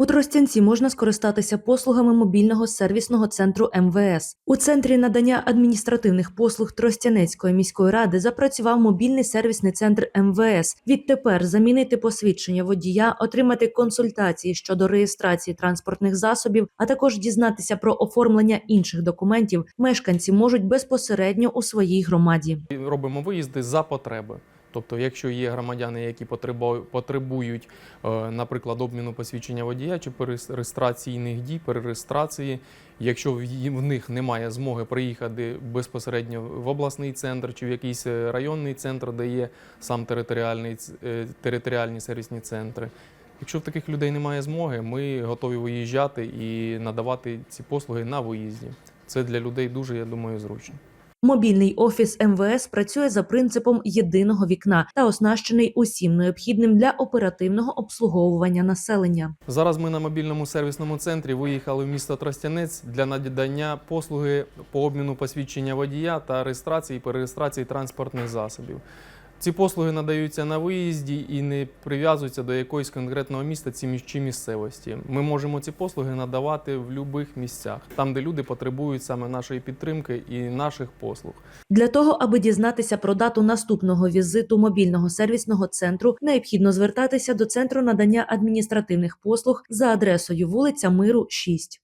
У Тростянці можна скористатися послугами мобільного сервісного центру МВС. У центрі надання адміністративних послуг Тростянецької міської ради запрацював мобільний сервісний центр МВС. Відтепер замінити посвідчення водія, отримати консультації щодо реєстрації транспортних засобів, а також дізнатися про оформлення інших документів. Мешканці можуть безпосередньо у своїй громаді. Робимо виїзди за потреби. Тобто, якщо є громадяни, які потребу- потребують, е, наприклад, обміну посвідчення водія чи перереєстраційних дій, перереєстрації, якщо в них немає змоги приїхати безпосередньо в обласний центр чи в якийсь е, районний центр, де є сам територіальний е, територіальні сервісні центри. Якщо в таких людей немає змоги, ми готові виїжджати і надавати ці послуги на виїзді. Це для людей дуже, я думаю, зручно. Мобільний офіс МВС працює за принципом єдиного вікна та оснащений усім необхідним для оперативного обслуговування населення. Зараз ми на мобільному сервісному центрі виїхали в місто Тростянець для надання послуги по обміну посвідчення водія та реєстрації і перереєстрації транспортних засобів. Ці послуги надаються на виїзді і не прив'язуються до якогось конкретного міста чи місцевості. Ми можемо ці послуги надавати в будь-яких місцях, там, де люди потребують саме нашої підтримки і наших послуг. Для того, аби дізнатися про дату наступного візиту мобільного сервісного центру, необхідно звертатися до центру надання адміністративних послуг за адресою вулиця Миру 6.